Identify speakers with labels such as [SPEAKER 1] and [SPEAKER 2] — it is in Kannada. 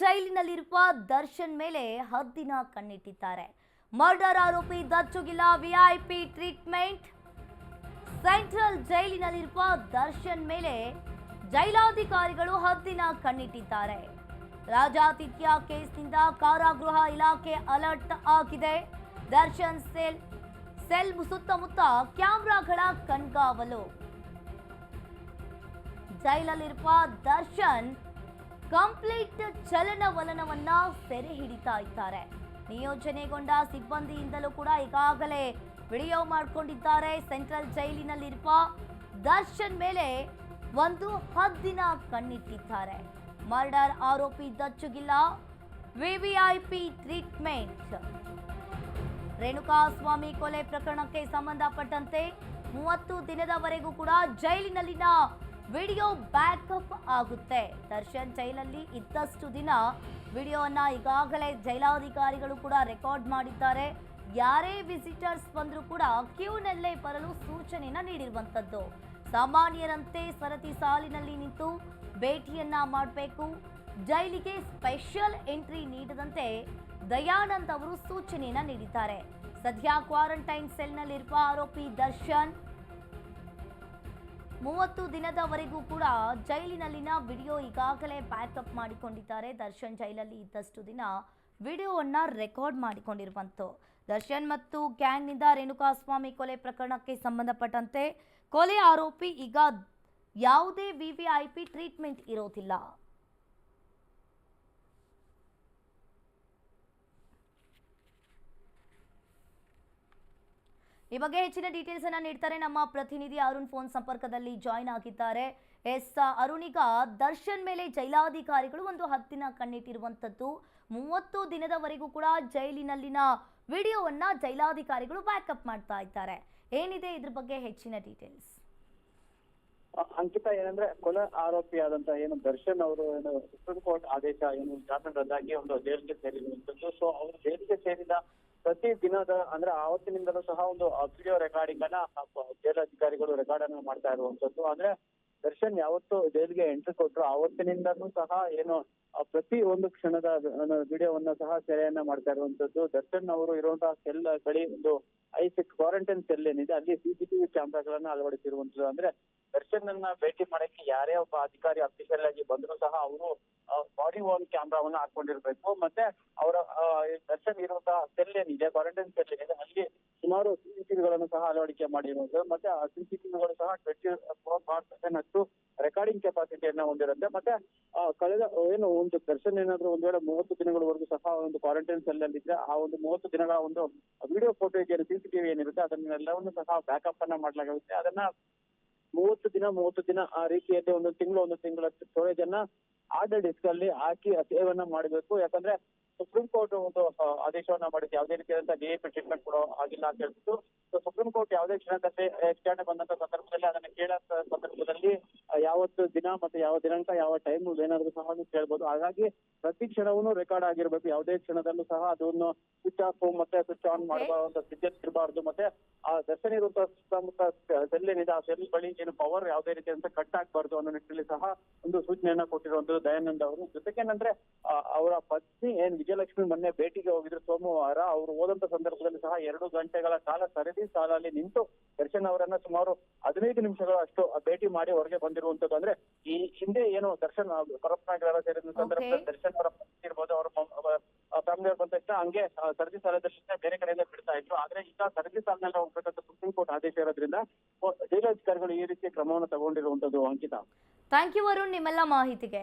[SPEAKER 1] ಜೈಲಿನಲ್ಲಿರುವ ದರ್ಶನ್ ಮೇಲೆ ಹದ್ದಿನ ಕಣ್ಣಿಟ್ಟಿದ್ದಾರೆ. ಮರ್ಡರ್ ಆರೋಪಿ ದಚ್ಚುಗಿಲ್ಲ ವಿಐಪಿ ಟ್ರೀಟ್ಮೆಂಟ್ ಸೆಂಟ್ರಲ್ ಜೈಲಿನಲ್ಲಿರುವ ದರ್ಶನ್ ಮೇಲೆ ಜೈಲಾಧಿಕಾರಿಗಳು ಹದ್ದಿನ ಕಣ್ಣಿಟ್ಟಿದ್ದಾರೆ. ರಾಜಾತಿಥ್ಯ ಕೇಸ್ನಿಂದ ಕಾರಾಗೃಹ ಇಲಾಖೆ ಅಲರ್ಟ್ ಆಗಿದೆ. ದರ್ಶನ್ ಸೆಲ್ ಸೆಲ್ ಸುತ್ತಮುತ್ತ ಕ್ಯಾಮ್ರಾಗಳ ಕಣ್ಗಾವಲು. ಜೈಲಲ್ಲಿರುವ ದರ್ಶನ್ ಕಂಪ್ಲೀಟ್ ಚಲನವಲನವನ್ನ ಸೆರೆ ಹಿಡಿತಾ ಇದ್ದಾರೆ. ನಿಯೋಜನೆಗೊಂಡ ಸಿಬ್ಬಂದಿಯಿಂದಲೂ ಕೂಡ ಈಗಾಗಲೇ ವಿಡಿಯೋ ಮಾಡಿಕೊಂಡಿದ್ದಾರೆ. ಸೆಂಟ್ರಲ್ ಜೈಲಿನಲ್ಲಿರುವ ದರ್ಶನ್ ಮೇಲೆ ಒಂದು ಹದ್ದಿನ ಕಣ್ಣಿಟ್ಟಿದ್ದಾರೆ. ಮರ್ಡರ್ ಆರೋಪಿ ದಚ್ಚುಗಿಲ್ಲ. VVIP treatment. ರೇಣುಕಾಸ್ವಾಮಿ ಕೊಲೆ ಪ್ರಕರಣಕ್ಕೆ ಸಂಬಂಧಪಟ್ಟಂತೆ ಮೂವತ್ತು ದಿನದವರೆಗೂ ಕೂಡ ಜೈಲಿನಲ್ಲಿನ ವಿಡಿಯೋ ಬ್ಯಾಕಪ್ ಆಗುತ್ತೆ. ದರ್ಶನ್ ಜೈಲಲ್ಲಿ ಇದ್ದಷ್ಟು ದಿನ ವಿಡಿಯೋವನ್ನು ಈಗಾಗಲೇ ಜೈಲಾಧಿಕಾರಿಗಳು ಕೂಡ ರೆಕಾರ್ಡ್ ಮಾಡಿದ್ದಾರೆ. ಯಾರೇ ವಿಸಿಟರ್ಸ್ ಬಂದರೂ ಕೂಡ ಕ್ಯೂನಲ್ಲೇ ಬರಲು ಸೂಚನೆಯನ್ನು ನೀಡಿರುವಂಥದ್ದು. ಸಾಮಾನ್ಯರಂತೆ ಸರತಿ ಸಾಲಿನಲ್ಲಿ ನಿಂತು ಭೇಟಿಯನ್ನ ಮಾಡಬೇಕು. ಜೈಲಿಗೆ ಸ್ಪೆಷಲ್ ಎಂಟ್ರಿ ನೀಡದಂತೆ ದಯಾನಂದ್ ಅವರು ಸೂಚನೆಯನ್ನ ನೀಡಿದ್ದಾರೆ. ಸದ್ಯ ಕ್ವಾರಂಟೈನ್ ಸೆಲ್ನಲ್ಲಿರುವ ಆರೋಪಿ ದರ್ಶನ್ ಮೂವತ್ತು ದಿನದವರೆಗೂ ಕೂಡ ಜೈಲಿನಲ್ಲಿನ ವಿಡಿಯೋ ಈಗಾಗಲೇ ಬ್ಯಾಕಪ್ ಮಾಡಿಕೊಂಡಿದ್ದಾರೆ. ದರ್ಶನ್ ಜೈಲಲ್ಲಿ ಇದ್ದಷ್ಟು ದಿನ ವಿಡಿಯೋವನ್ನು ರೆಕಾರ್ಡ್ ಮಾಡಿಕೊಂಡಿರುವಂತು. ದರ್ಶನ್ ಮತ್ತು ಗ್ಯಾಂಗ್ನಿಂದ ರೇಣುಕಾಸ್ವಾಮಿ ಕೊಲೆ ಪ್ರಕರಣಕ್ಕೆ ಸಂಬಂಧಪಟ್ಟಂತೆ ಕೊಲೆ ಆರೋಪಿ ಈಗ ಯಾವುದೇ ವಿವಿಐಪಿ ಟ್ರೀಟ್ಮೆಂಟ್ ಇರೋದಿಲ್ಲ. ಈ ಬಗ್ಗೆ ಹೆಚ್ಚಿನ ಡೀಟೇಲ್ಸ್ ಅನ್ನ ನೀಡ್ತಾರೆ ನಮ್ಮ ಪ್ರತಿನಿಧಿ ಅರುಣ್ ಫೋನ್ ಸಂಪರ್ಕದಲ್ಲಿ ಜಾಯಿನ್ ಆಗಿದ್ದಾರೆ. ಎಸ್ ಅರುಣ್ ಈಗ ದರ್ಶನ್ ಮೇಲೆ ಜೈಲಾಧಿಕಾರಿಗಳು ಒಂದು ಹತ್ತಿನ ಕಣ್ಣಿಟ್ಟಿರುವಂತದ್ದು ಮೂವತ್ತು ದಿನದವರೆಗೂ ಕೂಡ ಜೈಲಿನಲ್ಲಿನ ವಿಡಿಯೋವನ್ನ ಜೈಲಾಧಿಕಾರಿಗಳು ಬ್ಯಾಕಪ್ ಮಾಡ್ತಾ ಇದ್ದಾರೆ. ಏನಿದೆ ಇದ್ರ ಬಗ್ಗೆ ಹೆಚ್ಚಿನ ಡೀಟೇಲ್ಸ್
[SPEAKER 2] ಅಂಕಿತ ಏನಂದ್ರೆ ಕೊಲೆ ಆರೋಪಿಯಾದಂತ ಏನು ದರ್ಶನ್ ಅವರು ಏನು ಸುಪ್ರೀಂ ಕೋರ್ಟ್ ಆದೇಶ ಏನು ಜಾಮೀನು ರದ್ದಾಗಿ ಒಂದು ಜೈಲಿಗೆ ಸೇರಿರುವಂತದ್ದು. ಸೊ ಅವರು ಜೈಲಿಗೆ ಸೇರಿದ ಪ್ರತಿ ದಿನದ ಅಂದ್ರೆ ಆವತ್ತಿನಿಂದಲೂ ಸಹ ಒಂದು ವಿಡಿಯೋ ರೆಕಾರ್ಡಿಂಗ್ ಅನ್ನ ಜೈಲಧಿಕಾರಿಗಳು ರೆಕಾರ್ಡ್ ಅನ್ನ ಮಾಡ್ತಾ ಇರುವಂತದ್ದು. ಅಂದ್ರೆ ದರ್ಶನ್ ಯಾವತ್ತು ಜೈಲಿಗೆ ಎಂಟ್ರಿ ಕೊಟ್ಟರು ಆವತ್ತಿನಿಂದನೂ ಸಹ ಏನು ಪ್ರತಿ ಒಂದು ಕ್ಷಣದ ವಿಡಿಯೋವನ್ನ ಸಹ ಸೆರೆಯನ್ನ ಮಾಡ್ತಾ ಇರುವಂತದ್ದು. ದರ್ಶನ್ ಅವರು ಇರುವಂತಹ ಸೆಲ್ ಬಳಿ ಒಂದು ಐ ಕ್ವಾರಂಟೈನ್ ಸೆಲ್ ಏನಿದೆ, ಅಲ್ಲಿ ಸಿಸಿಟಿವಿ ಕ್ಯಾಮೆರಾಗಳನ್ನ ಅಳವಡಿಸಿರುವಂತದ್ದು. ಅಂದ್ರೆ ದರ್ಶನ್ ಭೇಟಿ ಮಾಡಕ್ಕೆ ಯಾರೇ ಒಬ್ಬ ಅಧಿಕಾರಿ ಅಫಿಷಿಯಲ್ ಆಗಿ ಬಂದ್ರು ಸಹ ಅವರು ಬಾಡಿ ವಾರ್ನ್ ಕ್ಯಾಮ್ರಾವನ್ನ ಹಾಕೊಂಡಿರ್ಬೇಕು ಮತ್ತೆ ಅವರ ದರ್ಶನ್ ಇರುವಂತಹ ಸೆಲ್ ಏನಿದೆ ಕ್ವಾರಂಟೈನ್ ಸೆಲ್ ಏನಿದೆ, ಅಲ್ಲಿ ಸುಮಾರು ಸಿಸಿಟಿವಿಗಳನ್ನು ಸಹ ಅಳವಡಿಕೆ ಮಾಡಿರುವುದು. ಮತ್ತೆ ಆ ಸಿಸಿಟಿವಿಗಳು ಸಹ ಟ್ವೆಂಟಿ ಫೋರ್ ಬಾರ್ ಸೆವೆನ್ ಅಷ್ಟು ರೆಕಾರ್ಡಿಂಗ್ ಕೆಪಾಸಿಟಿಯನ್ನ ಹೊಂದಿರುತ್ತೆ. ಮತ್ತೆ ಕಳೆದ, ಏನು, ಒಂದು ದರ್ಶನ್ ಏನಾದ್ರು ಒಂದ್ ವೇಳೆ ಮೂವತ್ತು ದಿನಗಳವರೆಗೂ ಸಹ ಒಂದು ಕ್ವಾರಂಟೈನ್ ಸೆಲ್ ಅಲ್ಲಿ ಇದ್ರೆ, ಆ ಒಂದು ಮೂವತ್ತು ದಿನಗಳ ಒಂದು ವಿಡಿಯೋ ಫೋಟೋ ಸಿಸಿಟಿವಿ ಏನಿರುತ್ತೆ, ಅದನ್ನೆಲ್ಲವನ್ನು ಸಹ ಬ್ಯಾಕಪ್ ಅನ್ನ ಮಾಡಲಾಗುತ್ತೆ. ಅದನ್ನ ಮೂವತ್ತು ದಿನ ಮೂವತ್ತು ದಿನ ಆ ರೀತಿಯಲ್ಲಿ ಒಂದು ತಿಂಗಳು, ಒಂದು ತಿಂಗಳ ಸ್ಟೋರೇಜ್ ಅನ್ನ ಹಾರ್ಡ್ ಡಿಸ್ಕ್ ಅಲ್ಲಿ ಹಾಕಿ ಸೇವನ್ನ ಮಾಡಬೇಕು. ಯಾಕಂದ್ರೆ ಸುಪ್ರೀಂ ಕೋರ್ಟ್ ಒಂದು ಆದೇಶವನ್ನ ಮಾಡಿದ್ದು ಯಾವುದೇ ರೀತಿಯಾದಂತಹ ಡಿಎಪಿ ಟ್ರೀಟ್ಮೆಂಟ್ ಕೊಡೋ ಆಗಿಲ್ಲ ಅಂತ ಹೇಳ್ಬಿಟ್ಟು. ಸುಪ್ರೀಂ ಕೋರ್ಟ್ ಯಾವುದೇ ಕ್ಷಣದಲ್ಲಿ ವಿಚಾರಣೆ ಬಂದಂತ ಸಂದರ್ಭದಲ್ಲಿ ಅದನ್ನ ಕೇಳೋ ಸಂದರ್ಭದಲ್ಲಿ ಯಾವತ್ತು ದಿನ ಮತ್ತೆ ಯಾವ ದಿನಾಂಕ ಯಾವ ಟೈಮ್ ಏನಾದ್ರು ಸಹ ಕೇಳ್ಬೋದು. ಹಾಗಾಗಿ ಪ್ರತಿ ಕ್ಷಣವೂ ರೆಕಾರ್ಡ್ ಆಗಿರ್ಬೇಕು. ಯಾವುದೇ ಕ್ಷಣದಲ್ಲೂ ಸಹ ಅದನ್ನು ಸ್ವಿಚ್ ಆಫ್ ಮತ್ತೆ ಸ್ವಿಚ್ ಆನ್ ಮಾಡುವಂತ ಸಿದ್ಧತೆ ಇರಬಾರ್ದು. ಮತ್ತೆ ಆ ದರ್ಶನ ಇರುವಂತಹ ಸುತ್ತಮುತ್ತ ಸೆಲ್ ಏನಿದೆ ಆ ಸೆಲ್ ಬಳಿ ಏನು ಪವರ್ ಯಾವುದೇ ರೀತಿ ಅಂತ ಕಟ್ ಆಗ್ಬಾರ್ದು ಅನ್ನೋ ನಿಟ್ಟಿನಲ್ಲಿ ಸಹ ಒಂದು ಸೂಚನೆಯನ್ನ ಕೊಟ್ಟಿರುವಂತದ್ದು ದಯಾನಂದ ಅವರು. ಜೊತೆಗೇನಂದ್ರೆ ಅವರ ಪತ್ನಿ ಏನ್ ವಿಜಯಲಕ್ಷ್ಮಿ ಮೊನ್ನೆ ಭೇಟಿಗೆ ಹೋಗಿದ್ರು ಸೋಮವಾರ ಅವರು ಹೋದಂತ ಸಂದರ್ಭದಲ್ಲಿ ಸಹ ಎರಡು ಗಂಟೆಗಳ ಕಾಲ ಸರದಿ ಸಾಲಲ್ಲಿ ನಿಂತು ದರ್ಶನ್ ಅವರನ್ನ ಸುಮಾರು ಹದಿನೈದು ನಿಮಿಷಗಳ ಅಷ್ಟು ಭೇಟಿ ಮಾಡಿ ಹೊರಗೆ ಬಂದಿರುವಂತದ್ದು ಅಂದ್ರೆ ಈ ಹಿಂದೆ ಏನು ದರ್ಶನ್ ಪರಪ್ಪನಾಗರ ಸೇರಿದ ಸಂದರ್ಭದಲ್ಲಿ ದರ್ಶನ್ ಇರ್ಬೋದು ಅವರ ಫ್ಯಾಮಿಲಿ ಅವ್ರು ಬಂದ ತಕ್ಷಣ ಹಂಗೆ ಸರದಿ ಸಾಲದಲ್ಲಿ ಬೇರೆ ಕಡೆಯಿಂದ ಬಿಡ್ತಾ ಇದ್ರು. ಆದ್ರೆ ಈಗ ಸರದಿ ಸಾಲದಲ್ಲಿ ಹೋಗ್ಬೇಕಂತ ಸುಪ್ರೀಂ ಕೋರ್ಟ್ ಆದೇಶ ಇರೋದ್ರಿಂದ ಜೈಲಾಧಿಕಾರಿಗಳು ಈ ರೀತಿಯ ಕ್ರಮವನ್ನು ತಗೊಂಡಿರುವಂತದ್ದು ಅಂಕಿತ.
[SPEAKER 1] ಥ್ಯಾಂಕ್ ಯು ವರುಣ್ ನಿಮ್ಮೆಲ್ಲ ಮಾಹಿತಿಗೆ.